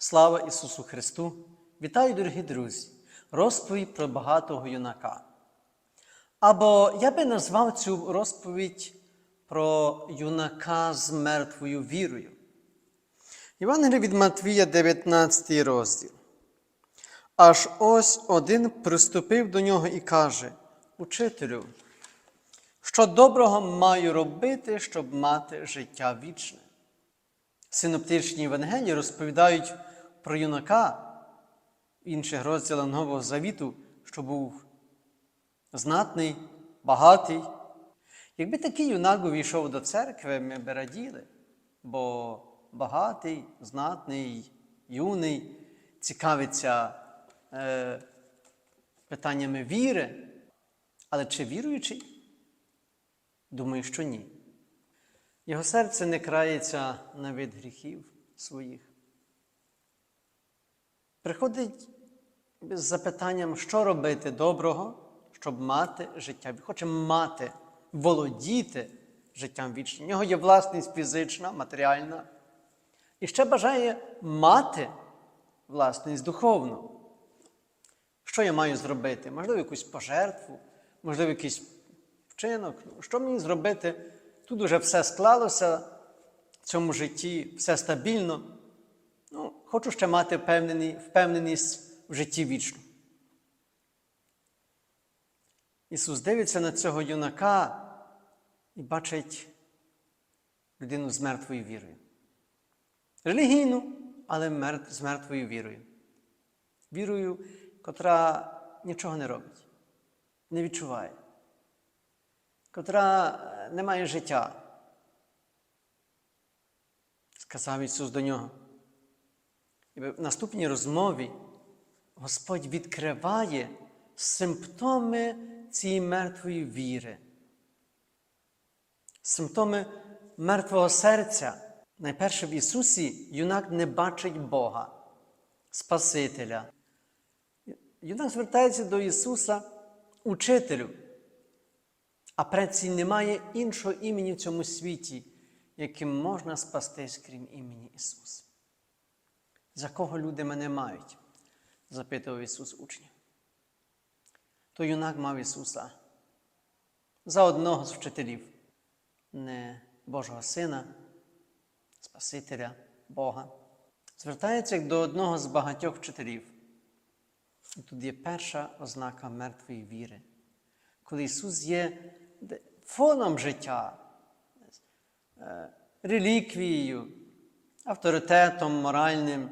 Слава Ісусу Христу! Вітаю, дорогі друзі! Розповідь про багатого юнака. Або я би назвав цю розповідь про юнака з мертвою вірою. Євангеліє від Матвія, 19 розділ. Аж ось один приступив до нього і каже: Учителю, що доброго маю робити, щоб мати життя вічне? Синоптичні Євангелії розповідають про юнака інших розділах Нового Завіту, що був знатний, багатий. Якби такий юнак увійшов до церкви, ми б раділи, бо багатий, знатний, юний, цікавиться е, питаннями віри. Але чи віруючий? Думаю, що ні. Його серце не крається на від гріхів своїх. Приходить з запитанням, що робити доброго, щоб мати життя. Хоче мати, володіти життям вічним. У нього є власність фізична, матеріальна. І ще бажає мати власність духовну. Що я маю зробити? Можливо, якусь пожертву, можливо, якийсь вчинок. Що мені зробити? Тут уже все склалося в цьому житті, все стабільно. Хочу ще мати впевненість в житті вічну. Ісус дивиться на цього юнака і бачить людину з мертвою вірою. Релігійну, але з мертвою вірою. Вірою, котра нічого не робить, не відчуває, котра не має життя. Сказав Ісус до нього. І в наступній розмові Господь відкриває симптоми цієї мертвої віри, симптоми мертвого серця. Найперше в Ісусі юнак не бачить Бога, Спасителя. Юнак звертається до Ісуса, учителю, а преці немає іншого імені в цьому світі, яким можна спастись, крім імені Ісуса. За кого люди мене мають? запитував Ісус учнів. То юнак мав Ісуса за одного з вчителів, не Божого Сина, Спасителя Бога. Звертається до одного з багатьох вчителів. І тут є перша ознака мертвої віри, коли Ісус є фоном життя, реліквією, авторитетом моральним,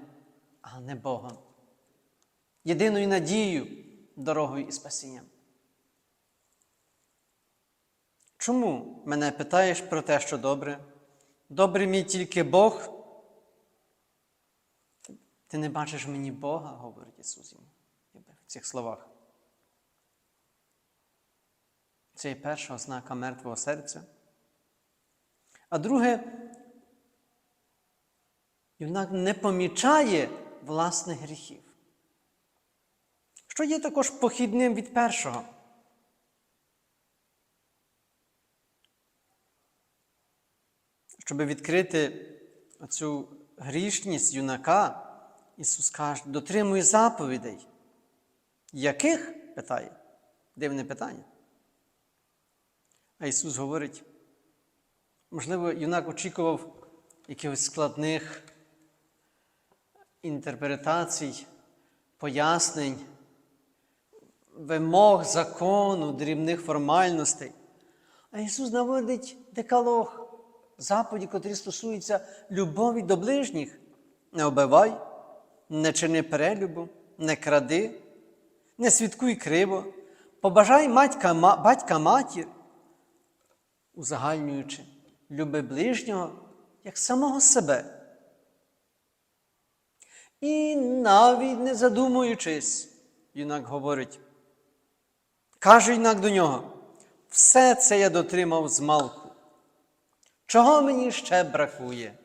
але не Богом. Єдиною надією, дорогою і спасінням. Чому мене питаєш про те, що добре? Добре мій тільки Бог? Ти не бачиш мені Бога, говорить Ісус в цих словах. Це є перша ознака мертвого серця. А друге, юнак не помічає власних гріхів, що є також похідним від першого. Щоб відкрити цю грішність юнака, Ісус каже, дотримуй заповідей. Яких? питає? Дивне питання. А Ісус говорить, можливо, юнак очікував якихось складних інтерпретацій, пояснень, вимог закону, дрібних формальностей. А Ісус наводить декалог заповіді, котрі стосуються любові до ближніх. Не обивай, не чини перелюбу, не кради, не свідкуй криво, побажай матька, батька матір, узагальнюючи, люби ближнього як самого себе. І навіть не задумуючись, юнак говорить, каже юнак до нього, все це я дотримав з малку. Чого мені ще бракує?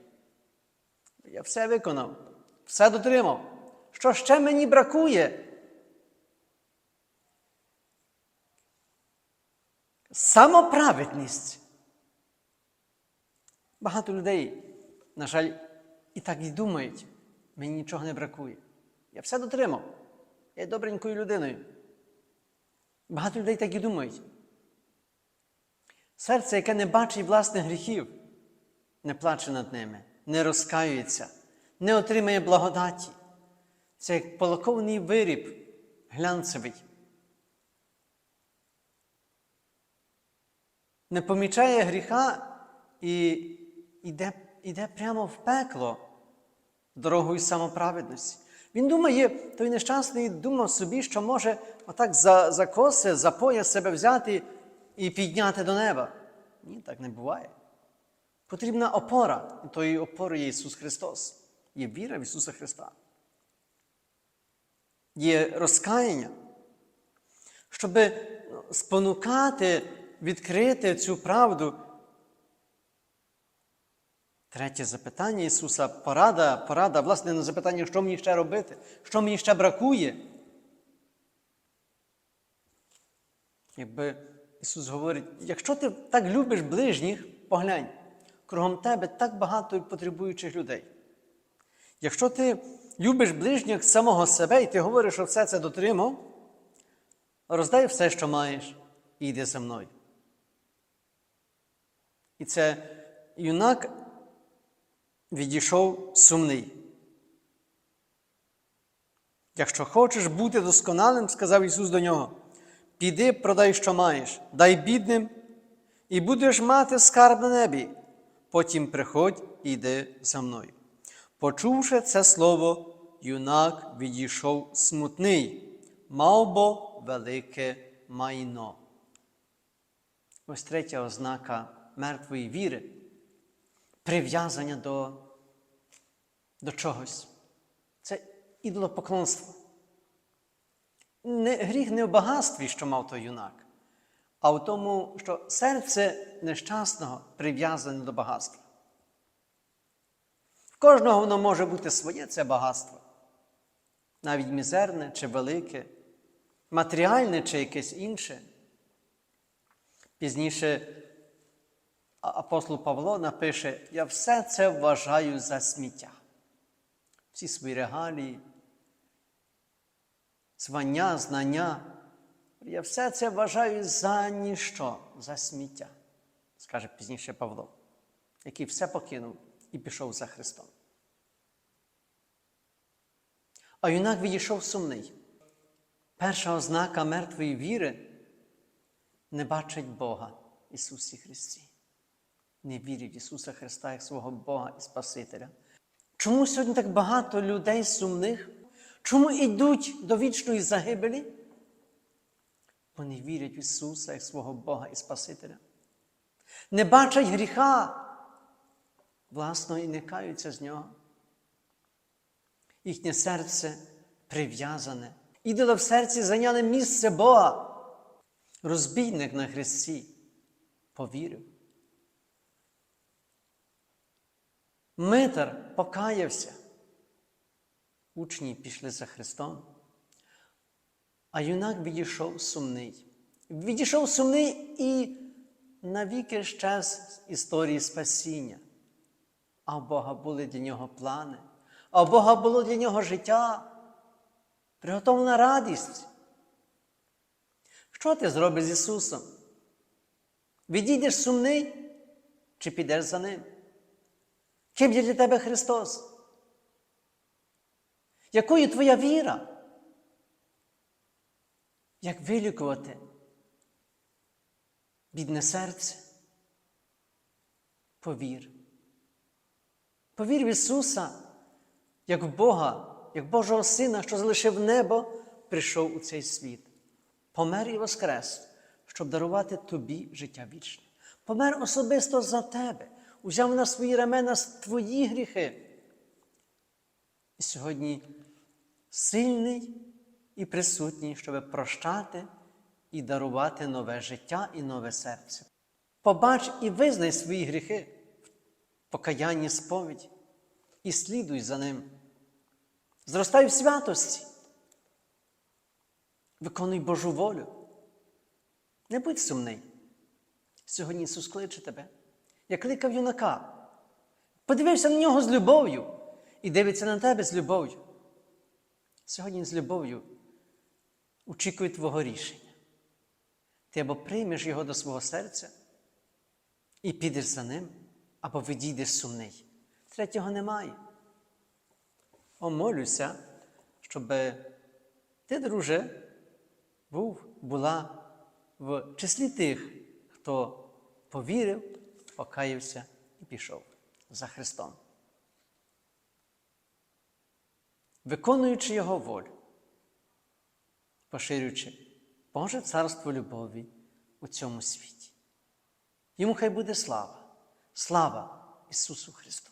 Я все виконав, все дотримав. Що ще мені бракує? Самоправедність. Багато людей, на жаль, і так і думають. Мені нічого не бракує. Я все дотримав. Я добренькою людиною. Багато людей так і думають. Серце, яке не бачить власних гріхів, не плаче над ними, не розкаюється, не отримає благодаті. Це як полоковний виріб глянцевий. Не помічає гріха і йде, йде прямо в пекло дорогою самоправедності. Він думає, той нещасний думав собі, що може отак за, за коси, за пояс себе взяти і підняти до неба. Ні, так не буває. Потрібна опора, і тою опорою є Ісус Христос. Є віра в Ісуса Христа. Є розкаяння, щоб спонукати, відкрити цю правду. Третє запитання Ісуса порада, порада, власне, на запитання, що мені ще робити, що мені ще бракує. Якби Ісус говорить, якщо ти так любиш ближніх, поглянь, кругом тебе так багато потребуючих людей. Якщо ти любиш ближніх самого себе, і ти говориш, що все це дотримав, роздай все, що маєш, і йди за мною. І це юнак відійшов сумний. Якщо хочеш бути досконалим, сказав Ісус до нього, піди, продай, що маєш, дай бідним, і будеш мати скарб на небі. Потім приходь і йди за мною. Почувши це слово, юнак відійшов смутний, мав бо велике майно. Ось третя ознака мертвої віри прив'язання до, до чогось. Це ідолопоклонство. Не, гріх не в багатстві, що мав той юнак, а в тому, що серце нещасного прив'язане до багатства. В кожного воно може бути своє це багатство, навіть мізерне чи велике, матеріальне чи якесь інше. Пізніше апостол Павло напише: Я все це вважаю за сміття. Всі свої регалії, звання, знання. Я все це вважаю за ніщо, за сміття, скаже пізніше Павло, який все покинув і пішов за Христом. А юнак відійшов сумний. Перша ознака мертвої віри не бачить Бога Ісусі Христі. Не вірить в Ісуса Христа як свого Бога і Спасителя. Чому сьогодні так багато людей сумних? Чому йдуть до вічної загибелі? Бо не вірять в Ісуса як свого Бога і Спасителя. Не бачать гріха власного і не каються з нього. Їхнє серце прив'язане. Ідоли в серці зайняли місце Бога. Розбійник на Христі повірив. Митар покаявся. Учні пішли за Христом. А юнак відійшов сумний. Відійшов сумний і навіки щез історії спасіння. А у Бога були для нього плани, а у Бога було для нього життя, приготовлена радість. Що ти зробиш з Ісусом? Відійдеш сумний чи підеш за Ним? Ким є для тебе Христос? Якою твоя віра? Як вилікувати бідне серце? Повір. Повір в Ісуса, як в Бога, як Божого Сина, що залишив небо, прийшов у цей світ. Помер і воскрес, щоб дарувати тобі життя вічне. Помер особисто за тебе, узяв на свої ремена твої гріхи. І сьогодні сильний і присутній, щоб прощати і дарувати нове життя і нове серце. Побач і визнай свої гріхи в покаянні сповідь і слідуй за ним. Зростай в святості. Виконуй Божу волю. Не будь сумний. Сьогодні Ісус кличе тебе. Я кликав юнака. Подивився на нього з любов'ю і дивиться на тебе з любов'ю. Сьогодні з любов'ю очікує твого рішення. Ти або приймеш його до свого серця і підеш за ним, або відійдеш сумний. Третього немає. О, молюся, щоб ти, друже, був, була в числі тих, хто повірив, покаявся і пішов за Христом. Виконуючи Його волю, поширюючи Боже царство любові у цьому світі. Йому хай буде слава, слава Ісусу Христу.